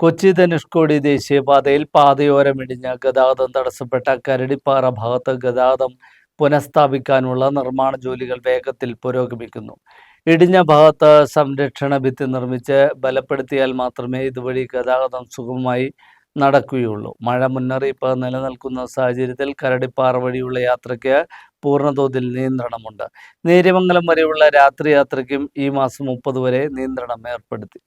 കൊച്ചി ധനുഷ്കോടി ദേശീയപാതയിൽ ഇടിഞ്ഞ ഗതാഗതം തടസ്സപ്പെട്ട കരടിപ്പാറ ഭാഗത്ത് ഗതാഗതം പുനഃസ്ഥാപിക്കാനുള്ള നിർമ്മാണ ജോലികൾ വേഗത്തിൽ പുരോഗമിക്കുന്നു. ഇടിഞ്ഞ ഭാഗത്ത് സംരക്ഷണ ഭിത്തി നിർമ്മിച്ച് ബലപ്പെടുത്തിയാൽ മാത്രമേ ഇതുവഴി ഗതാഗതം സുഗമമായി നടക്കുകയുള്ളൂ. മഴ മുന്നറിയിപ്പ് നിലനിൽക്കുന്ന സാഹചര്യത്തിൽ കരടിപ്പാറ വഴിയുള്ള യാത്രയ്ക്ക് പൂർണതോതിൽ നിയന്ത്രണമുണ്ട്. നേര്യമംഗലം വരെയുള്ള രാത്രി യാത്രയ്ക്കും ഈ മാസം മുപ്പത് വരെ നിയന്ത്രണം ഏർപ്പെടുത്തി.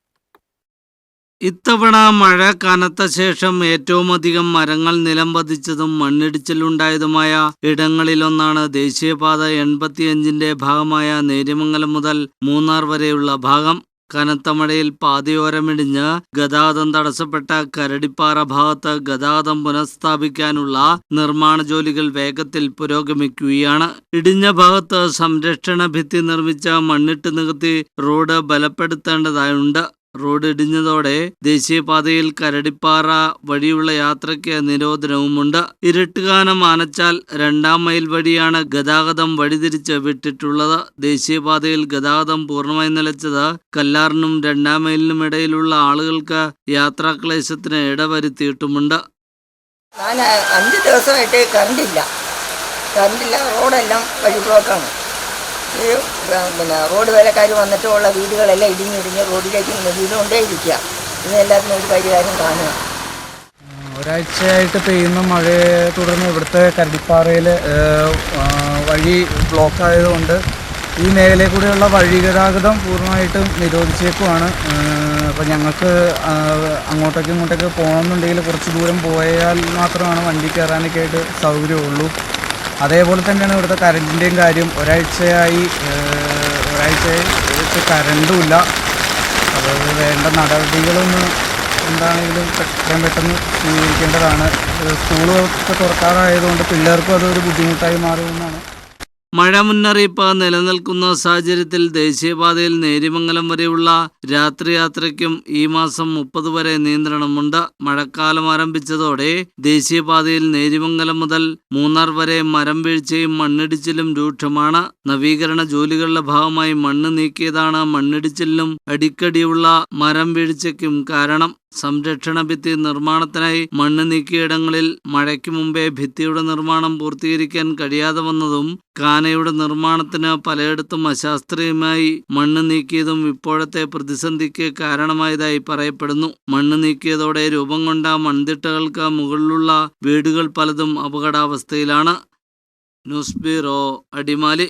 ഇത്തവണ മഴ കനത്ത ശേഷം ഏറ്റവും അധികം മരങ്ങൾ നിലം പതിച്ചതും മണ്ണിടിച്ചിലുണ്ടായതുമായ ഇടങ്ങളിലൊന്നാണ് ദേശീയപാത എൺപത്തിയഞ്ചിന്റെ ഭാഗമായ നേര്യമംഗലം മുതൽ മൂന്നാർ വരെയുള്ള ഭാഗം. കനത്ത മഴയിൽ പാതയോരമിടിഞ്ഞ് ഗതാഗതം തടസ്സപ്പെട്ട കരടിപ്പാറ ഭാഗത്ത് ഗതാഗതം പുനഃസ്ഥാപിക്കാനുള്ള നിർമ്മാണ ജോലികൾ വേഗത്തിൽ പുരോഗമിക്കുകയാണ്. ഇടിഞ്ഞ ഭാഗത്ത് സംരക്ഷണ ഭിത്തി നിർമ്മിച്ച മണ്ണിട്ട് നികത്തി റോഡ് ബലപ്പെടുത്തേണ്ടതായുണ്ട്. റോഡ് ഇടിഞ്ഞതോടെ ദേശീയപാതയിൽ കരടിപ്പാറ വഴിയുള്ള യാത്രയ്ക്ക് നിരോധനവുമുണ്ട്. ഇരട്ടുകാനം ആനച്ചാൽ രണ്ടാം മൈൽ വഴിയാണ് ഗതാഗതം വഴിതിരിച്ച് വിട്ടിട്ടുള്ളത്. ദേശീയപാതയിൽ ഗതാഗതം പൂർണമായി നിലച്ചത് കല്ലാറിനും രണ്ടാം മൈലിനും ഇടയിലുള്ള ആളുകൾക്ക് യാത്രാക്ലേശത്തിന് ഇടവരുത്തിയിട്ടുമുണ്ട്. അഞ്ചു ദിവസമായിട്ട് കറണ്ടില്ല. കറണ്ടില്ല റോഡെല്ലാം വഴി ബ്ലോക്കാണ്. ഈ പിന്നെ റോഡ് വേലക്കാർ വന്നിട്ടുള്ള വീടുകളെല്ലാം ഇടിഞ്ഞിടിഞ്ഞ് റോഡിലേക്ക് വീടുകൊണ്ടേയിരിക്കുക ഇതിനെല്ലാത്തിനും ഒരു പരിഹാരം കാണുക. ഒരാഴ്ചയായിട്ട് പെയ്യുന്ന മഴയെ തുടർന്ന് ഇവിടുത്തെ കരടിപ്പാറയിൽ വഴി ബ്ലോക്ക് ആയതുകൊണ്ട് ഈ മേഖലയിൽ കൂടെയുള്ള വഴി ഗതാഗതം പൂർണമായിട്ടും നിരോധിച്ചേക്കുമാണ് അപ്പോൾ ഞങ്ങൾക്ക് അങ്ങോട്ടേക്ക് ഇങ്ങോട്ടേക്ക് പോകണമെന്നുണ്ടെങ്കിൽ കുറച്ച് ദൂരം പോയാൽ മാത്രമാണ് വണ്ടി കയറാനൊക്കെ ആയിട്ട് സൗകര്യമുള്ളൂ. അതേപോലെ തന്നെയാണ് ഇവിടുത്തെ കറണ്ടിന്റെയും കാര്യം. ഒരാഴ്ചയായി ഒരാഴ്ചയായി കറണ്ടുമില്ല അതായത് വേണ്ട നടപടികളൊന്ന് എന്താണെങ്കിലും എത്രയും പെട്ടെന്ന് സ്വീകരിക്കേണ്ടതാണ്. സ്കൂളൊക്കെ തുറക്കാറായതുകൊണ്ട് പിള്ളേർക്കും അതൊരു ബുദ്ധിമുട്ടായി മാറുമെന്നാണ് മഴ മുന്നറിയിപ്പ് നിലനിൽക്കുന്ന സാഹചര്യത്തിൽ ദേശീയപാതയിൽ നേരിമംഗലം വരെയുള്ള രാത്രി യാത്രയ്ക്കും ഈ മാസം മുപ്പത് വരെ നിയന്ത്രണമുണ്ട്. മഴക്കാലം ആരംഭിച്ചതോടെ ദേശീയപാതയിൽ നേരിമംഗലം മുതൽ മൂന്നാർ വരെ മരം വീഴ്ചയും മണ്ണിടിച്ചിലും രൂക്ഷമാണ്. നവീകരണ ജോലികളുടെ ഭാഗമായി മണ്ണ് നീക്കിയതാണ് മണ്ണിടിച്ചിലിനും അടിക്കടിയുള്ള മരം വീഴ്ചയ്ക്കും കാരണം. സംരക്ഷണ ഭിത്തി നിർമ്മാണത്തിനായി മണ്ണ് നീക്കിയിടങ്ങളിൽ മഴയ്ക്ക് മുമ്പേ ഭിത്തിയുടെ നിർമ്മാണം പൂർത്തീകരിക്കാൻ കഴിയാതെ വന്നതും കാനയുടെ നിർമ്മാണത്തിന് പലയിടത്തും അശാസ്ത്രീയമായി മണ്ണ് നീക്കിയതും ഇപ്പോഴത്തെ പ്രതിസന്ധിക്ക് കാരണമായതായി പറയപ്പെടുന്നു. മണ്ണ് നീക്കിയതോടെ രൂപം കൊണ്ട മൺതിട്ടകൾക്ക് മുകളിലുള്ള വീടുകൾ പലതും അപകടാവസ്ഥയിലാണ്. News bureau Adimali.